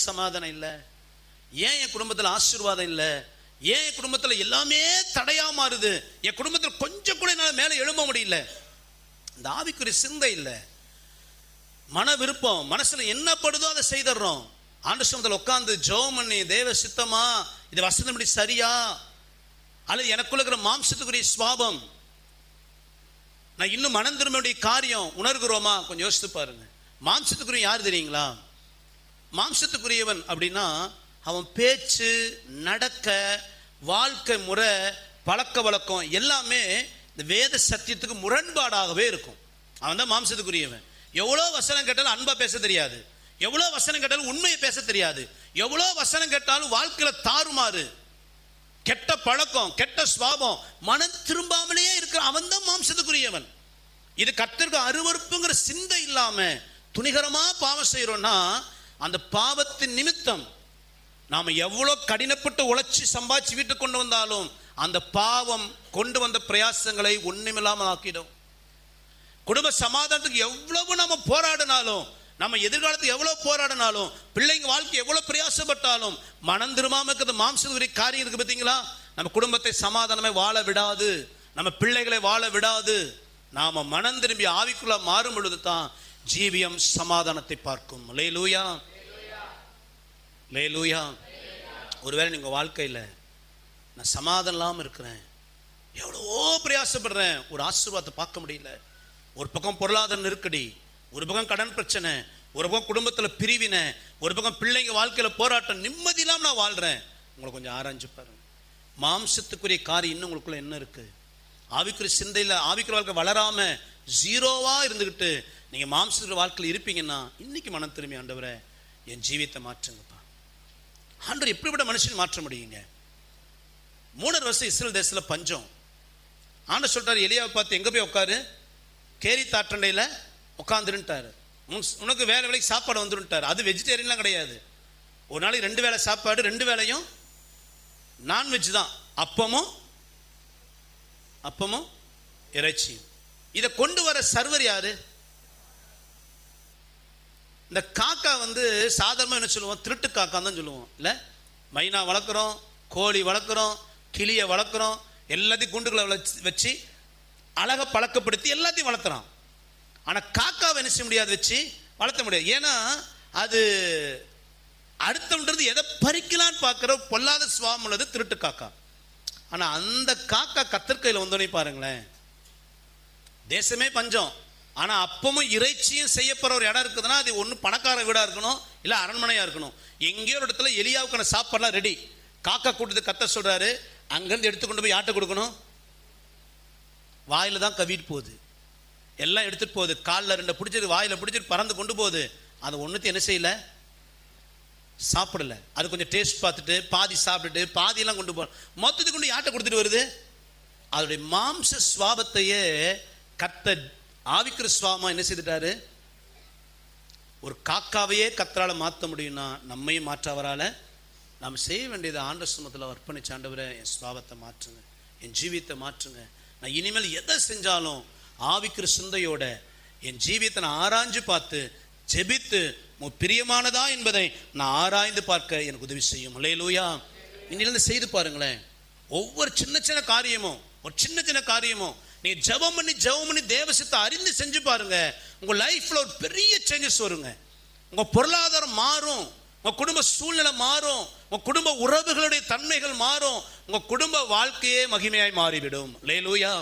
குடும்பத்தில் சமாதானம் இல்லை. ஏன் என் குடும்பத்தில் ஆசீர்வாதம் இல்லை? ஏன் என் குடும்பத்தில் எல்லாமே தடையா மாறுது? என் குடும்பத்தில் கொஞ்சம் கூட என்னால் மேலே எழும்ப முடியல. இந்த ஆவிக்குரிய சிந்தை இல்லை. மன விருப்பம் மனசுல என்ன படுதோ அதை செய்திடுறோம் ஆண்டு சமத்தில் உட்காந்து ஜோம் பண்ணி தேவ சித்தமா இது வசந்தம் இப்படி சரியா? அல்லது எனக்குள்ள இருக்கிற மாம்சத்துக்குரிய சுவாபம் நான் இன்னும் மனம் காரியம் உணர்கிறோமா? கொஞ்சம் யோசித்து பாருங்க. மாம்சத்துக்குரிய யார் தெரியுங்களா? மாம்சத்துக்குரியவன் அப்படின்னா அவன் பேச்சு நடக்க வாழ்க்கை முறை பழக்க வழக்கம் எல்லாமே இந்த வேத சத்தியத்துக்கு முரண்பாடாகவே இருக்கும். அவன் தான் மாம்சத்துக்குரியவன். எவ்வளோ வசனம் கேட்டாலும் அன்பாக பேச தெரியாது. எவ்வளோ வசனம் கேட்டாலும் உண்மையை பேச தெரியாது. எவ்வளோ வசனம் கேட்டாலும் வாழ்க்கையில் தாறுமாறு. கெட்ட பழக்கம் கெட்ட சுவாபம் மனம் திரும்பாமலேயே இருக்கிற அவன் தான் மாம்சத்துக்குரியவன். இது கத்திற்கு அருவருப்புங்கிற சிந்தை இல்லாமல் துணிகரமாக பாவம் செய்கிறோன்னா அந்த பாவத்தின் நிமித்தம் நாம் எவ்வளோ கடினப்பட்டு உழைச்சி சம்பாதிச்சு வீட்டுக்கு கொண்டு வந்தாலும் அந்த பாவம் கொண்டு வந்த பிரயாசங்களை ஒன்றுமில்லாமல் ஆக்கிடும். குடும்ப சமாதானத்துக்கு எவ்வளவு நம்ம போராடினாலும் நம்ம எதிர்காலத்துக்கு எவ்வளோ போராடினாலும் பிள்ளைங்க வாழ்க்கை எவ்வளோ பிரயாசப்பட்டாலும் மனம் திரும்பாமல் இருக்கிறது மாம்சத்துக்குரிய காரியம் இருக்குது பார்த்தீங்களா? நம்ம குடும்பத்தை சமாதானமே வாழ விடாது நம்ம பிள்ளைகளை வாழ விடாது. நாம் மனம் திரும்பி ஆவிக்குள்ளே மாறும் பொழுது தான் ஜீவியம் சமாதானத்தை பார்க்கும். லேலூயா லேலூயா ஒருவேளை நீங்கள் வாழ்க்கையில் நான் சமாதானம் இல்லாமல் இருக்கிறேன். எவ்வளவோ பிரயாசப்படுறேன். ஒரு ஆசீர்வாதத்தை பார்க்க முடியல. ஒரு பக்கம் பொருளாதார நெருக்கடி ஒரு பக்கம் கடன் பிரச்சனை ஒரு பக்கம் குடும்பத்தில் பிரிவினை ஒரு பக்கம் பிள்ளைங்க வாழ்க்கையில் போராட்டம் நிம்மதி இல்லாமல் நான் வாழ்கிறேன் உங்களை கொஞ்சம் ஆராய்ஞ்சு பாருங்க. மாம்சத்துக்குரிய காரியம் இன்னும் உங்களுக்குள்ள என்ன இருக்குது ஆவிக்குரிய சிந்தையில் ஆவிக்குரிய வாழ்க்கை வளராமல் ஜீரோவாக இருந்துக்கிட்டு நீங்கள் மாம்சத்துக்குரிய வாழ்க்கையில் இருப்பீங்கன்னா இன்றைக்கி மனம் திரும்பி ஆண்டவரை என் ஜீவியத்தை மாற்றுங்கப்பா. ஆண்டவர் எப்படிப்பட்ட மனுஷன் மாற்ற முடியுங்க? மூணு வருஷம் இஸ்ரேல் தேசத்தில் பஞ்சம். ஆண்டு சொல்கிறார் எலியாவை பார்த்து எங்கே போய் உட்காரு? கேரி தாற்றண்டையில் உட்காந்துருன்ட்டாரு உனக்கு வேலை வேலைக்கு சாப்பாடு வந்துருன்ட்டாரு. அது வெஜிடேரியன்லாம் கிடையாது. ஒரு நாளைக்கு ரெண்டு வேளை சாப்பாடு ரெண்டு வேளையும் நான்வெஜ் தான். அப்பமும் அப்பமும் இறைச்சியும் இதை கொண்டு வர சர்வர் யாரு? இந்த காக்கா வந்து சாதாரணமாக என்ன சொல்லுவோம்? திருட்டு காக்கா தான் சொல்லுவோம். இல்லை? மைனா வளர்க்குறோம் கோழி வளர்க்குறோம் கிளியை வளர்க்குறோம் எல்லாத்தையும் குண்டுகளை வளச்சு வச்சு அழகை பழக்கப்படுத்தி எல்லாத்தையும் வளர்த்துறான். ஆனால் காக்காவை என்ன செய்ய முடியாது வச்சு வளர்த்த முடியாது. ஏன்னா அது அடுத்தவன்றது எதை பறிக்கலான்னு பார்க்குற பொல்லாத சுவாமம் உள்ளது திருட்டு காக்கா. ஆனால் அந்த காக்கா கத்திற்கையில் வந்தோடனே பாருங்களேன் தேசமே பஞ்சம். ஆனால் அப்பவும் இறைச்சியும் செய்யப்படுற ஒரு இடம் இருக்குதுன்னா அது ஒன்று பணக்கார வீடாக இருக்கணும் இல்லை அரண்மனையாக இருக்கணும். எங்கேயோ ஒரு இடத்துல எலியாவுக்கான சாப்பாடுலாம் ரெடி காக்கா கூட்டத்து கத்த சொல்கிறாரு அங்கேருந்து எடுத்து கொண்டு போய் யாட்டை கொடுக்கணும்? வாயில் தான் கவிட்டு போகுது. எல்லாம் எடுத்துகிட்டு போகுது. காலில் ரெண்டை பிடிச்சிட்டு வாயில் பிடிச்சிட்டு பறந்து கொண்டு போகுது. அதை ஒன்றுத்தையும் என்ன செய்யல? சாப்பிடல. அது கொஞ்சம் டேஸ்ட் பார்த்துட்டு பாதி சாப்பிட்டுட்டு பாதியெல்லாம் கொண்டு போ மொத்தத்துக்கு கொண்டு யாட்டை கொடுத்துட்டு வருது? அதோடைய மாம்ச சுவாபத்தையே கத்த ஆவிக்கிற சுவாமா என்ன செய்துட்டாரு? ஒரு காக்காவையே கத்தரால மாற்ற முடியும்னா நம்மையும் மாற்றவரால நாம் செய்ய வேண்டியது ஆண்ட சுமத்தில் அர்ப்பணிச்ச ஆண்டவரை என் சுவாபத்தை மாற்றுங்க. என் ஜீவியத்தை மாற்றுங்க. நான் இனிமேல் எதை செஞ்சாலும் ஆவிக்கிற சிந்தையோட என் ஜீவியத்தை நான் ஆராய்ஞ்சு பார்த்து ஜெபித்து உமக்கு பிரியமானதா என்பதை நான் ஆராய்ந்து பார்க்க எனக்கு உதவி செய்யும். இல்லையிலூயா இன்னிலிருந்து செய்து பாருங்களேன். ஒவ்வொரு சின்ன சின்ன காரியமும் ஒரு சின்ன சின்ன காரியமும் நீ ஜெபம் பண்ணி ஜெபம் பண்ணி தேவசத்தை அறிந்து செஞ்சு பாருங்க. உங்க லைஃப்ல ஒரு பெரிய சேஞ்சஸ் வருங்க. உங்க பொருளாதாரம் மாறும். உங்கள் குடும்ப சூழ்நிலை மாறும். உங்கள் குடும்ப உறவுகளுடைய தன்மைகள் மாறும். உங்கள் குடும்ப வாழ்க்கையே மகிமையாய் மாறிவிடும். லேலூயா